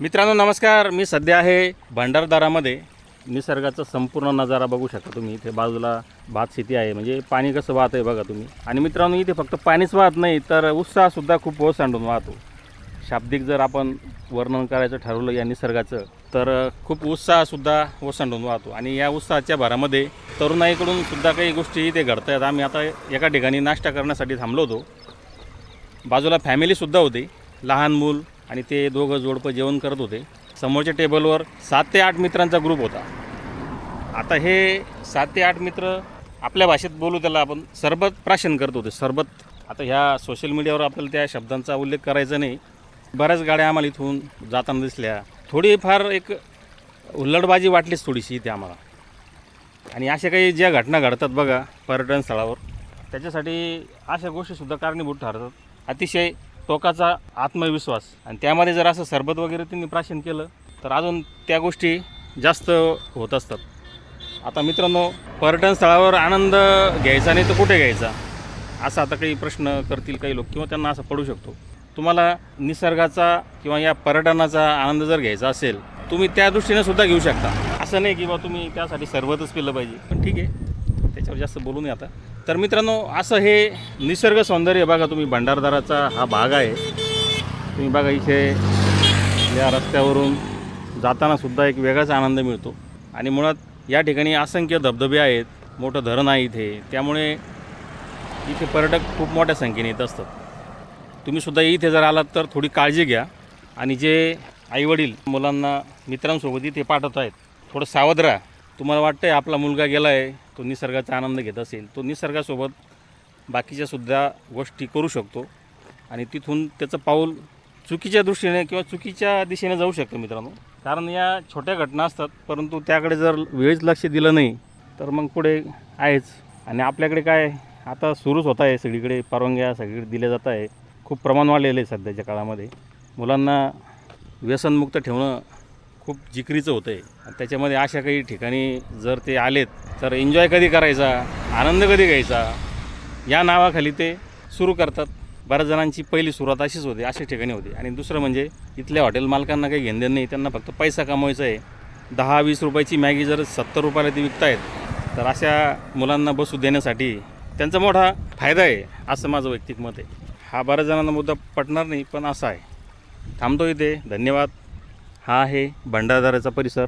मित्रांनो नमस्कार. मी सध्या आहे भंडारदारामध्ये. निसर्गाचा संपूर्ण नजारा बघू शकता तुम्ही. इथे बाजूला भात शेती आहे. म्हणजे पाणी कसं वाहत आहे बघा तुम्ही. आणि मित्रांनो इथे फक्त पाणीच वाहत नाही तर उत्साहसुद्धा खूप ओसांडून वाहतो. शाब्दिक जर आपण वर्णन करायचं ठरवलं या निसर्गाचं तर खूप उत्साहसुद्धा ओसांडून वाहतो. आणि या उत्साहाच्या भरामध्ये तरुणाईकडून सुद्धा काही गोष्टी इथे घडत आहेत आम्ही आता एका ठिकाणी नाश्ता करण्यासाठी थांबलो होतो. बाजूला फॅमिलीसुद्धा होती. लहान मूल आणि ते दोघं जोडपं जेवण करत होते. समोरच्या टेबलवर सात ते आठ मित्रांचा ग्रुप होता. आता हे सात ते आठ मित्र आपल्या भाषेत बोलू त्याला आपण सरबत प्राशन करत होते. सरबत आता ह्या सोशल मीडियावर आपल्याला त्या शब्दांचा उल्लेख करायचा नाही. बऱ्याच गाड्या आम्हाला इथून जाताना दिसल्या. थोडीफार एक हुल्लडबाजी वाटलीच थोडीशी इथे आम्हाला. आणि अशा काही ज्या घटना घडतात बघा पर्यटन स्थळावर त्याच्यासाठी अशा गोष्टीसुद्धा कारणीभूत ठरतात. अतिशय टोकाचा आत्मविश्वास. आणि त्यामध्ये जर असं सरबत वगैरे त्यांनी प्राशन केलं तर अजून त्या गोष्टी जास्त होत असतात. आता मित्रांनो पर्यटन स्थळावर आनंद घ्यायचा नाही तर कुठे घ्यायचा? असा आता काही प्रश्न करतील काही लोक किंवा त्यांना असा पडू शकतो. तुम्हाला निसर्गाचा किंवा या पर्यटनाचा आनंद जर घ्यायचा असेल तुम्ही त्या दृष्टीने सुद्धा घेऊ शकता. असं नाही की बा तुम्ही त्यासाठी सरबतच पिलं पाहिजे. पण ठीक आहे. त्याच्यावर जास्त बोलू नये आता. तर मित्रांनो असं हे निसर्ग सौंदर्य बघा तुम्ही भंडारदाराचा हा भाग आहे. तुम्ही बघा इथे या रस्त्यावरून जाताना सुद्धा एक वेगळाच आनंद मिळतो. आणि मुळात या ठिकाणी असंख्य धबधबे आहेत मोठं धरण आहे इथे. त्यामुळे इथे पर्यटक खूप मोठ्या संख्येने येत असतात. तुम्ही सुद्धा इथे जर आलात तर थोडी काळजी घ्या. आणि जे आईवडील मुलांना मित्रांसोबत इथे पाठवत आहेत थोडं सावध राहा. तुम्हाला वाटतं आहे आपला मुलगा गेला आहे तो निसर्गाचा आनंद घेत असेल तो निसर्गासोबत बाकीच्या सुद्धा गोष्टी करू शकतो. आणि तिथून त्याचं पाऊल चुकीच्या दृष्टीने किंवा चुकीच्या दिशेने जाऊ शकतं मित्रांनो. कारण या छोट्या घटना असतात परंतु त्याकडे जर वेळीच लक्ष दिलं नाही तर मग पुढे आहेच. आणि आपल्याकडे काय आता सुरूच होत आहे सगळीकडे परवानग्या सगळीकडे दिल्या जात आहे. खूप प्रमाण वाढलेलं आहे सध्याच्या काळामध्ये. मुलांना व्यसनमुक्त ठेवणं खूप जिकरीचं होतं आहे आणि त्याच्यामध्ये अशा काही ठिकाणी जर ते आलेत तर एन्जॉय कधी करायचा? आनंद कधी घ्यायचा? या नावाखाली ते सुरू करतात. बऱ्याच जणांची पहिली सुरुवात अशीच होते अशा ठिकाणी होती. आणि दुसरं म्हणजे इथल्या हॉटेल मालकांना काही घेणं नाही त्यांना फक्त पैसा कमवायचा आहे. दहा वीस रुपयाची मॅगी जर सत्तर रुपयाला ती विकतायत तर अशा मुलांना बसू देण्यासाठी त्यांचा मोठा फायदा आहे असं माझं वैयक्तिक मत आहे. हा बऱ्याच जणांना मुद्दा पटणार नाही पण असा आहे. थांबतो इथे. धन्यवाद. हा आहे भंडारदाराचा परिसर.